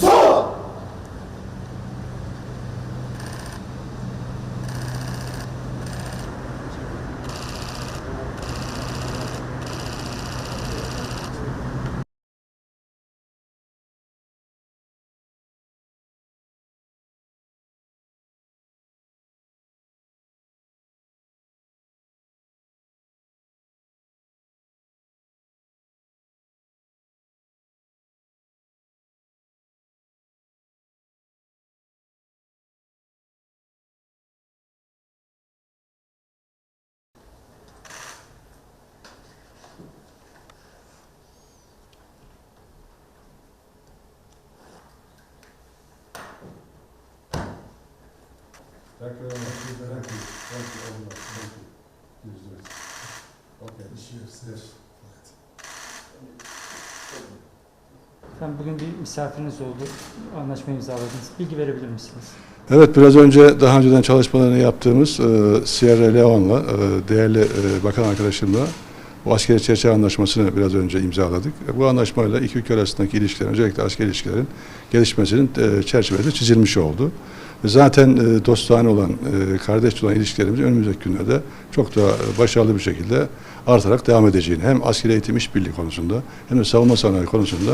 So Thank. Efendim bugün bir misafiriniz oldu. Anlaşma imzaladınız. Bilgi verebilir misiniz? Evet biraz önce daha önceden çalışmalarını yaptığımız e, Sierra Leone'la e, değerli e, bakan arkadaşımla bu askeri çerçeve anlaşmasını biraz önce imzaladık. E, bu anlaşmayla iki ülke arasındaki ilişkilerin özellikle askeri ilişkilerin gelişmesinin e, çerçevesi çizilmiş oldu. Zaten e, dostane olan, e, kardeş olan ilişkilerimiz önümüzdeki günlerde çok daha e, başarılı bir şekilde artarak devam edeceğini hem askeri eğitim işbirliği konusunda hem de savunma sanayi konusunda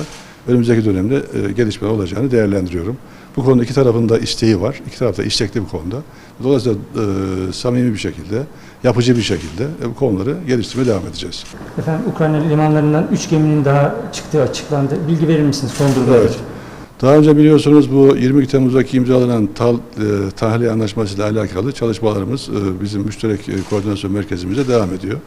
önümüzdeki dönemde gelişmeler olacağını değerlendiriyorum. Bu konuda iki tarafın da isteği var. İki taraf da istekli bu konuda. Dolayısıyla e, samimi bir şekilde, yapıcı bir şekilde e, bu konuları geliştirmeye devam edeceğiz. Efendim Ukrayna limanlarından 3 geminin daha çıktığı açıklandı. Bilgi verir misiniz son durumda? Evet. Daha önce biliyorsunuz bu 22 Temmuz'daki imzalanan tal, e, tahliye anlaşmasıyla alakalı çalışmalarımız e, bizim müşterek e, koordinasyon merkezimizde devam ediyor.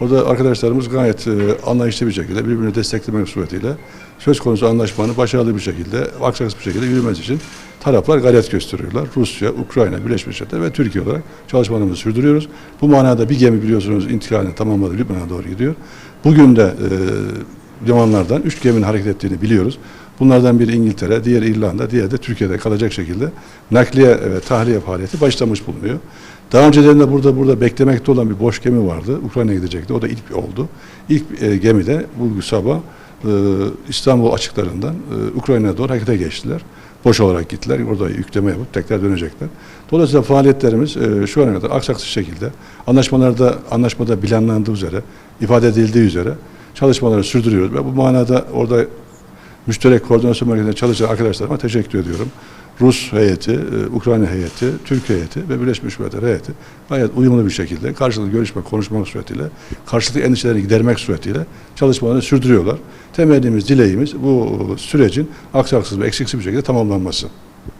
Orada arkadaşlarımız gayet e, anlayışlı bir şekilde birbirini desteklemek suretiyle söz konusu anlaşmanın başarılı bir şekilde, aksakız bir şekilde yürümesi için taraflar gayret gösteriyorlar. Rusya, Ukrayna, Birleşmiş Milletler ve Türkiye olarak çalışmalarımızı sürdürüyoruz. Bu manada bir gemi biliyorsunuz intikalini tamamladı, Lübnan'a doğru gidiyor. Bugün de e, limanlardan üç geminin hareket ettiğini biliyoruz. Bunlardan biri İngiltere, diğeri İrlanda, diğeri de Türkiye'de kalacak şekilde nakliye ve tahliye faaliyeti başlamış bulunuyor. Daha önceden de burada burada beklemekte olan bir boş gemi vardı. Ukrayna'ya gidecekti. O da ilk oldu. İlk e, gemi de bu sabah e, İstanbul açıklarından e, Ukrayna'ya doğru harekete geçtiler. Boş olarak gittiler. Orada yükleme yapıp tekrar dönecekler. Dolayısıyla faaliyetlerimiz e, şu ana kadar aksaksız şekilde anlaşmalarda anlaşmada planlandığı üzere, ifade edildiği üzere çalışmaları sürdürüyoruz. Ve bu manada orada müşterek koordinasyon merkezinde çalışan arkadaşlarıma teşekkür ediyorum. Rus heyeti, e, Ukrayna heyeti, Türk heyeti ve Birleşmiş Milletler heyeti gayet uyumlu bir şekilde karşılıklı görüşme, konuşmak suretiyle, karşılıklı endişelerini gidermek suretiyle çalışmalarını sürdürüyorlar. Temennimiz, dileğimiz bu sürecin aksaksız ve eksiksiz bir şekilde tamamlanması.